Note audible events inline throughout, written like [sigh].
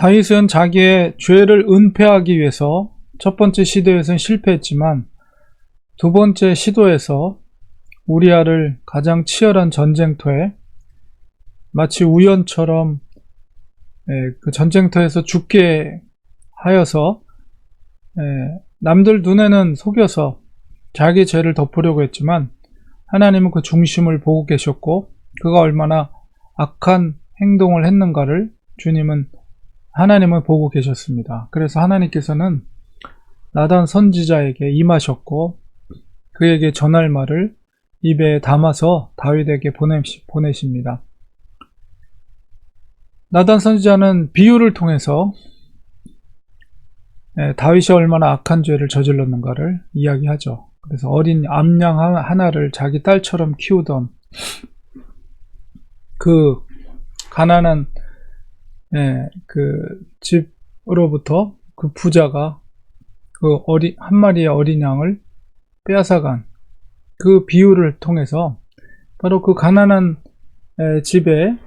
다윗은 자기의 죄를 은폐하기 위해서 첫 번째 시도에서는 실패했지만 두 번째 시도에서 우리아를 가장 치열한 전쟁터에 마치 우연처럼 예, 그 전쟁터에서 죽게 하여서 예, 남들 눈에는 속여서 자기 죄를 덮으려고 했지만 하나님은 그 중심을 보고 계셨고 그가 얼마나 악한 행동을 했는가를 주님은 하나님은 보고 계셨습니다. 그래서 하나님께서는 나단 선지자에게 임하셨고 그에게 전할 말을 입에 담아서 다윗에게 보내십니다. 나단 선지자는 비유를 통해서 예, 다윗이 얼마나 악한 죄를 저질렀는가를 이야기하죠. 그래서 어린 암양 하나를 자기 딸처럼 키우던 그 가난한 예, 그 집으로부터 그 부자가 그 어리 한 마리의 어린 양을 빼앗아간 그 비유를 통해서 바로 그 가난한 에, 집의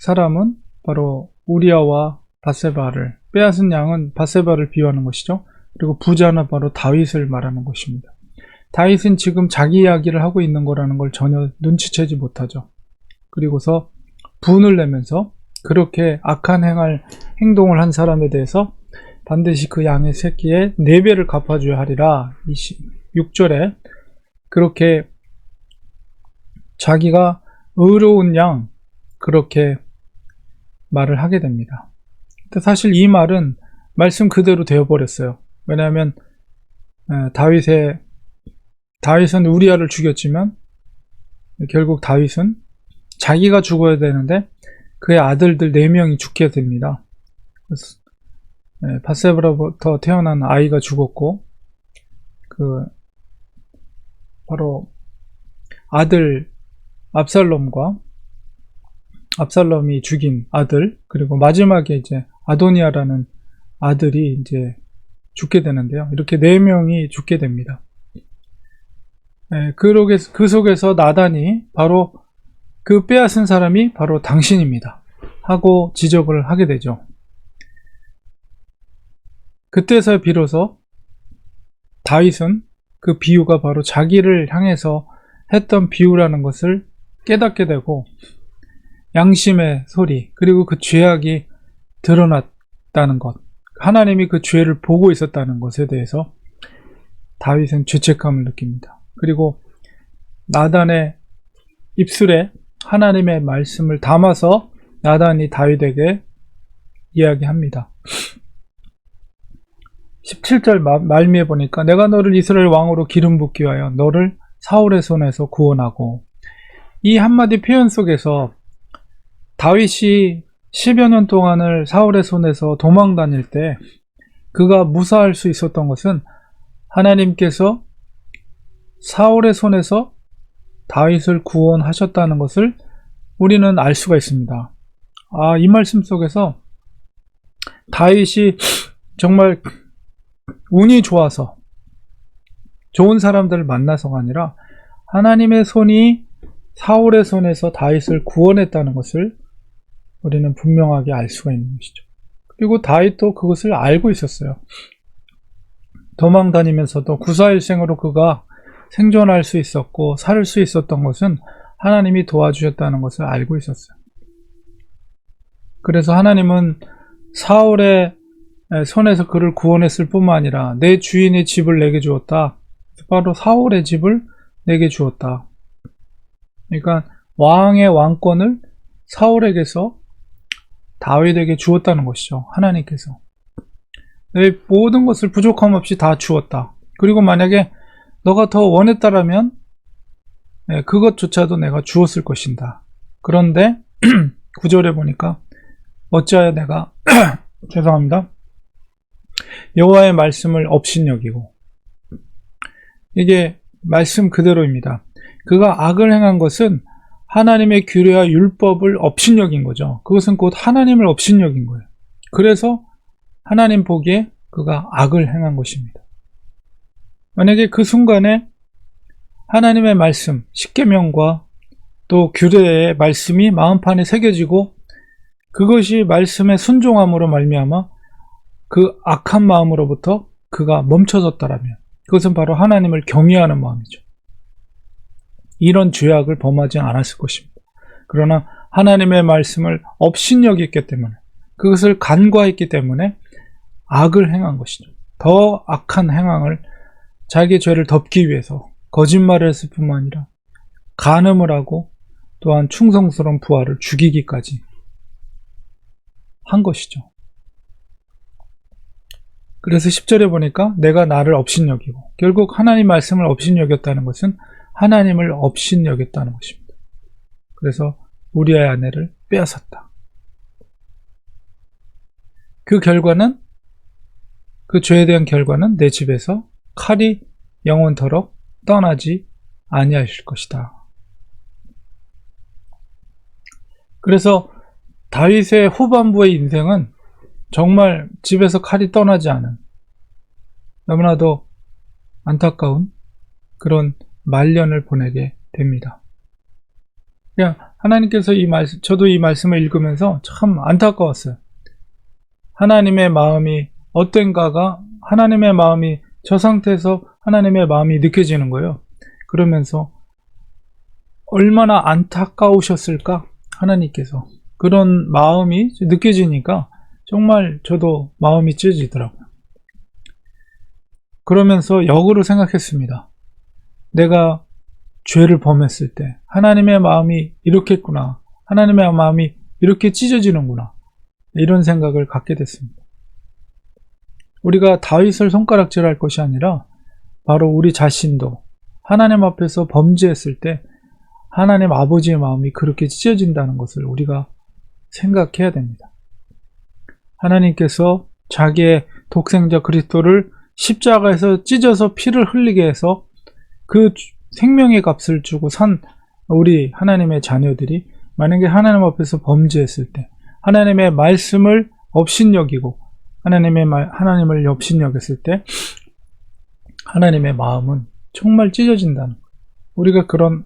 사람은 바로 우리아와 바세바를 빼앗은 양은 바세바를 비유하는 것이죠. 그리고 부자는 바로 다윗을 말하는 것입니다. 다윗은 지금 자기 이야기를 하고 있는 거라는 걸 전혀 눈치채지 못하죠. 그리고서 분을 내면서 그렇게 악한 행할 행동을 한 사람에 대해서 반드시 그 양의 새끼의 네 배를 갚아줘야 하리라. 6절에 그렇게 자기가 의로운 양 그렇게 말을 하게 됩니다. 사실 이 말은 말씀 그대로 되어버렸어요. 왜냐하면 다윗의 다윗은 우리아를 죽였지만 결국 다윗은 자기가 죽어야 되는데 그의 아들들 4명이 죽게 됩니다. 바세브라부터 태어난 아이가 죽었고 그 바로 아들 압살롬과 압살롬이 죽인 아들 그리고 마지막에 이제 아도니아라는 아들이 이제 죽게 되는데요. 이렇게 네 명이 죽게 됩니다. 네, 그 속에서 나단이 바로 그 빼앗은 사람이 바로 당신입니다. 하고 지적을 하게 되죠. 그때서 비로소 다윗은 그 비유가 바로 자기를 향해서 했던 비유라는 것을 깨닫게 되고 양심의 소리 그리고 그 죄악이 드러났다는 것 하나님이 그 죄를 보고 있었다는 것에 대해서 다윗은 죄책감을 느낍니다. 그리고 나단의 입술에 하나님의 말씀을 담아서 나단이 다윗에게 이야기합니다. 17절 말미에 보니까 내가 너를 이스라엘 왕으로 기름 붓기 위하여 너를 사울의 손에서 구원하고 이 한마디 표현 속에서 다윗이 10여 년 동안을 사울의 손에서 도망 다닐 때 그가 무사할 수 있었던 것은 하나님께서 사울의 손에서 다윗을 구원하셨다는 것을 우리는 알 수가 있습니다. 아, 이 말씀 속에서 다윗이 정말 운이 좋아서 좋은 사람들을 만나서가 아니라 하나님의 손이 사울의 손에서 다윗을 구원했다는 것을 우리는 분명하게 알 수가 있는 것이죠. 그리고 다윗도 그것을 알고 있었어요. 도망 다니면서도 구사일생으로 그가 생존할 수 있었고 살 수 있었던 것은 하나님이 도와주셨다는 것을 알고 있었어요. 그래서 하나님은 사울의 손에서 그를 구원했을 뿐만 아니라 내 주인의 집을 내게 주었다. 바로 사울의 집을 내게 주었다. 그러니까 왕의 왕권을 사울에게서 다윗에게 주었다는 것이죠. 하나님께서. 내 모든 것을 부족함 없이 다 주었다. 그리고 만약에 너가 더 원했다라면 그것조차도 내가 주었을 것인다. 그런데 [clears throat] 구절에 보니까 어찌하여 내가 [clears throat] 죄송합니다. 여호와의 말씀을 업신여기고 이게 말씀 그대로입니다. 그가 악을 행한 것은 하나님의 규례와 율법을 업신여긴 거죠. 그것은 곧 하나님을 업신여긴 거예요. 그래서 하나님 보기에 그가 악을 행한 것입니다. 만약에 그 순간에 하나님의 말씀, 십계명과 또 규례의 말씀이 마음판에 새겨지고 그것이 말씀의 순종함으로 말미암아 그 악한 마음으로부터 그가 멈춰섰다라면 그것은 바로 하나님을 경외하는 마음이죠. 이런 죄악을 범하지 않았을 것입니다. 그러나 하나님의 말씀을 업신여겼기 때문에 그것을 간과했기 때문에 악을 행한 것이죠. 더 악한 행황을 자기의 죄를 덮기 위해서 거짓말을 했을 뿐만 아니라 간음을 하고 또한 충성스러운 부하를 죽이기까지 한 것이죠. 그래서 10절에 보니까 내가 나를 업신여기고 결국 하나님 말씀을 업신여겼다는 것은 하나님을 업신여겼다는 것입니다. 그래서 우리의 아내를 빼앗았다. 그 결과는 그 죄에 대한 결과는 내 집에서 칼이 영원토록 떠나지 아니하실 것이다. 그래서 다윗의 후반부의 인생은 정말 집에서 칼이 떠나지 않은 너무나도 안타까운 그런 말년을 보내게 됩니다. 그냥 하나님께서 이 말씀, 저도 이 말씀을 읽으면서 참 안타까웠어요. 하나님의 마음이 어떤가가 하나님의 마음이 저 상태에서 하나님의 마음이 느껴지는 거예요. 그러면서 얼마나 안타까우셨을까 하나님께서 그런 마음이 느껴지니까 정말 저도 마음이 찢어지더라고요. 그러면서 역으로 생각했습니다. 내가 죄를 범했을 때 하나님의 마음이 이렇겠구나. 하나님의 마음이 이렇게 찢어지는구나. 이런 생각을 갖게 됐습니다. 우리가 다윗을 손가락질할 것이 아니라 바로 우리 자신도 하나님 앞에서 범죄했을 때 하나님 아버지의 마음이 그렇게 찢어진다는 것을 우리가 생각해야 됩니다. 하나님께서 자기의 독생자 그리스도를 십자가에서 찢어서 피를 흘리게 해서 그 생명의 값을 주고 산 우리 하나님의 자녀들이 만약에 하나님 앞에서 범죄했을 때 하나님의 말씀을 업신여기고 하나님의 말, 하나님을 업신여겼을 때 하나님의 마음은 정말 찢어진다는. 우리가 그런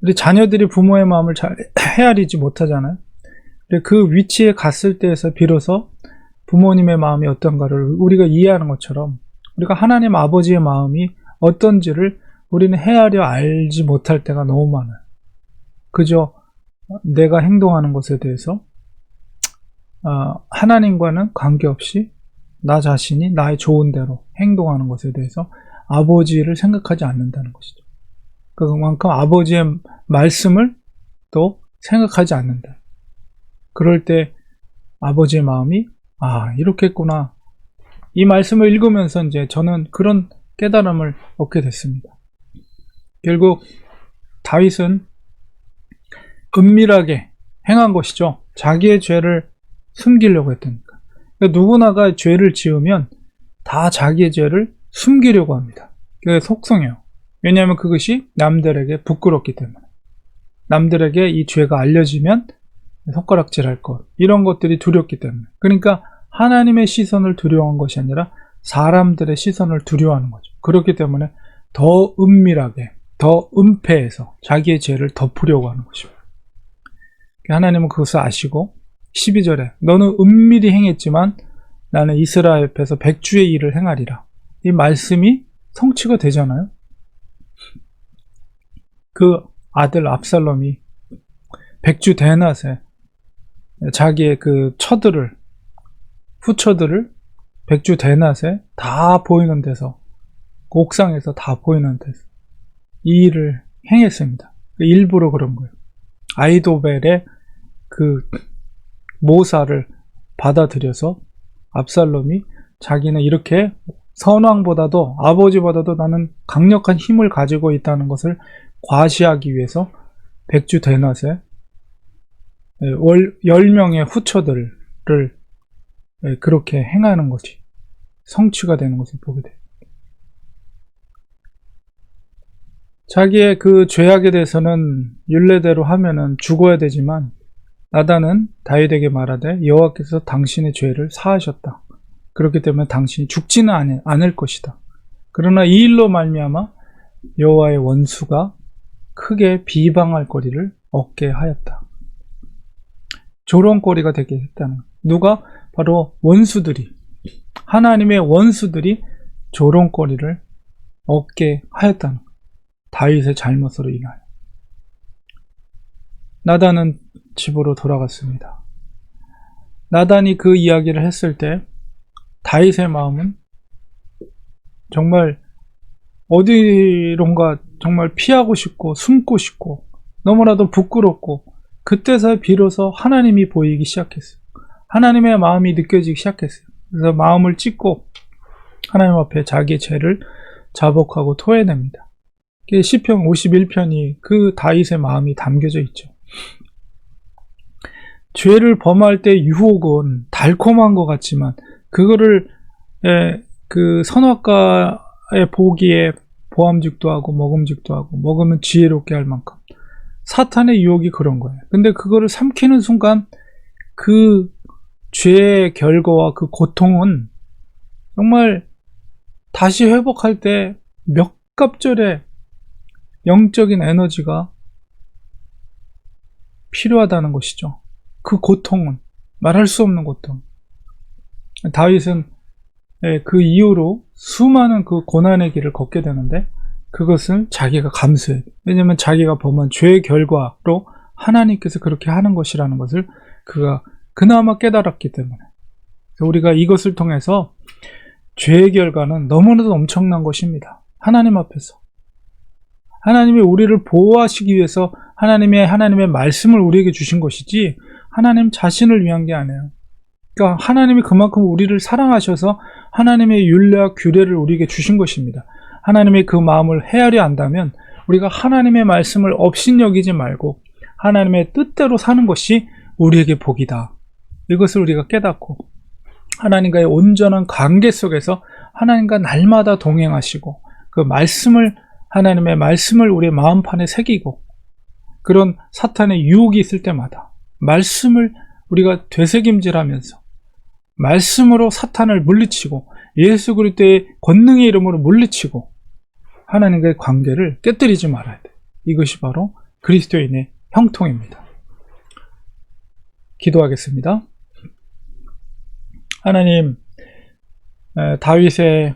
우리 자녀들이 부모의 마음을 잘 [clears throat] 헤아리지 못하잖아요. 그 위치에 갔을 때에서 비로소 부모님의 마음이 어떤가를 우리가 이해하는 것처럼 우리가 하나님 아버지의 마음이 어떤지를 우리는 헤아려 알지 못할 때가 너무 많아요. 그저 내가 행동하는 것에 대해서 어, 하나님과는 관계없이 나 자신이 나의 좋은 대로 행동하는 것에 대해서 아버지를 생각하지 않는다는 것이죠. 그만큼 아버지의 말씀을 또 생각하지 않는다. 그럴 때 아버지의 마음이 아 이렇겠구나 이 말씀을 읽으면서 이제 저는 그런 깨달음을 얻게 됐습니다. 결국 다윗은 은밀하게 행한 것이죠. 자기의 죄를 숨기려고 했다니까. 그러니까 누구나가 죄를 지으면 다 자기의 죄를 숨기려고 합니다. 그게 속성이에요. 왜냐하면 그것이 남들에게 부끄럽기 때문에. 남들에게 이 죄가 알려지면 손가락질 할 것, 이런 것들이 두렵기 때문에. 그러니까 하나님의 시선을 두려워한 것이 아니라 사람들의 시선을 두려워하는 거죠. 그렇기 때문에 더 은밀하게, 더 은폐해서 자기의 죄를 덮으려고 하는 것입니다. 하나님은 그것을 아시고 12절에 너는 은밀히 행했지만 나는 이스라엘 앞에서 백주의 일을 행하리라. 이 말씀이 성취가 되잖아요. 그 아들 압살롬이 백주 대낮에 자기의 그 처들을 후처들을 백주 대낮에 다 보이는 데서 그 옥상에서 다 보이는 데서 이 일을 행했습니다. 일부러 그런 거예요. 아이도벨의 그 모사를 받아들여서 압살롬이 자기는 이렇게 선왕보다도 아버지보다도 나는 강력한 힘을 가지고 있다는 것을 과시하기 위해서 백주 대낮에 10명의 후처들을 그렇게 행하는 것이 성취가 되는 것을 보게 돼요. 자기의 그 죄악에 대해서는 윤례대로 하면은 죽어야 되지만 나단은 다윗에게 말하되 여호와께서 당신의 죄를 사하셨다. 그렇기 때문에 당신이 죽지는 않을 것이다. 그러나 이 일로 말미암아 여호와의 원수가 크게 비방할 거리를 얻게 하였다. 조롱거리가 되게 했다는. 누가 바로 원수들이 하나님의 원수들이 조롱거리를 얻게 하였다는. 다윗의 잘못으로 인하여 나단은 집으로 돌아갔습니다. 나단이 그 이야기를 했을 때 다윗의 마음은 정말 어디론가 정말 피하고 싶고 숨고 싶고 너무나도 부끄럽고 그때서 비로소 하나님이 보이기 시작했어요. 하나님의 마음이 느껴지기 시작했어요. 그래서 마음을 찢고 하나님 앞에 자기의 죄를 자복하고 토해냅니다. 시편 51편이 그 다윗의 마음이 담겨져 있죠. 죄를 범할 때 유혹은 달콤한 것 같지만 그거를 에, 그 선악과의 보기에 보암직도 하고 먹음직도 하고 먹으면 지혜롭게 할 만큼 사탄의 유혹이 그런 거예요. 근데 그거를 삼키는 순간 그 죄의 결과와 그 고통은 정말 다시 회복할 때 몇 갑절의 영적인 에너지가 필요하다는 것이죠. 그 고통은 말할 수 없는 고통. 다윗은 예, 그 이후로 수많은 그 고난의 길을 걷게 되는데 그것을 자기가 감수해. 왜냐하면 자기가 범한 죄의 결과로 하나님께서 그렇게 하는 것이라는 것을 그가 그나마 깨달았기 때문에 우리가 이것을 통해서 죄의 결과는 너무나도 엄청난 것입니다. 하나님 앞에서 하나님이 우리를 보호하시기 위해서 하나님의 하나님의 말씀을 우리에게 주신 것이지 하나님 자신을 위한 게 아니에요. 그러니까 하나님이 그만큼 우리를 사랑하셔서 하나님의 율례와 규례를 우리에게 주신 것입니다. 하나님의 그 마음을 헤아려 안다면 우리가 하나님의 말씀을 업신여기지 말고 하나님의 뜻대로 사는 것이 우리에게 복이다. 이것을 우리가 깨닫고 하나님과의 온전한 관계 속에서 하나님과 날마다 동행하시고 그 말씀을 하나님의 말씀을 우리의 마음판에 새기고 그런 사탄의 유혹이 있을 때마다 말씀을 우리가 되새김질하면서 말씀으로 사탄을 물리치고 예수 그리스도의 권능의 이름으로 물리치고 하나님과의 관계를 깨뜨리지 말아야 돼. 이것이 바로 그리스도인의 형통입니다. 기도하겠습니다. 하나님, 다윗의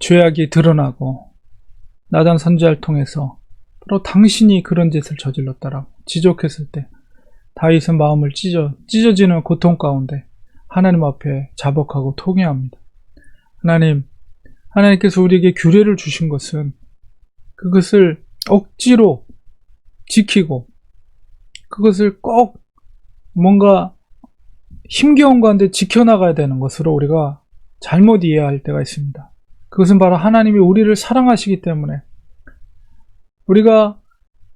죄악이 드러나고 나단 선지자를 통해서 바로 당신이 그런 짓을 저질렀다라고 지적했을 때 다윗은 마음을 찢어 찢어지는 고통 가운데 하나님 앞에 자복하고 통회합니다. 하나님, 하나님께서 우리에게 규례를 주신 것은 그것을 억지로 지키고 그것을 꼭 뭔가 힘겨운 가운데 지켜나가야 되는 것으로 우리가 잘못 이해할 때가 있습니다. 그것은 바로 하나님이 우리를 사랑하시기 때문에 우리가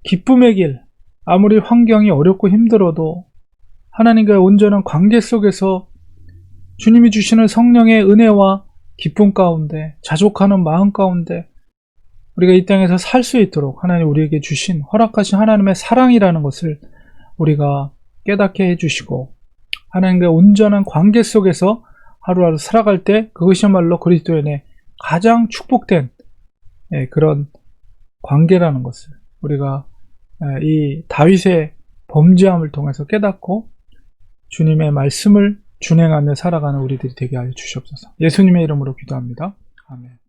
기쁨의 길, 아무리 환경이 어렵고 힘들어도 하나님과의 온전한 관계 속에서 주님이 주시는 성령의 은혜와 기쁨 가운데, 자족하는 마음 가운데 우리가 이 땅에서 살 수 있도록 하나님 우리에게 주신 허락하신 하나님의 사랑이라는 것을 우리가 깨닫게 해주시고 하나님과 온전한 관계 속에서 하루하루 살아갈 때 그것이야말로 그리스도인의 가장 축복된 예, 그런 관계라는 것을 우리가 예, 이 다윗의 범죄함을 통해서 깨닫고 주님의 말씀을 준행하며 살아가는 우리들이 되게 하여 주시옵소서. 예수님의 이름으로 기도합니다. 아멘.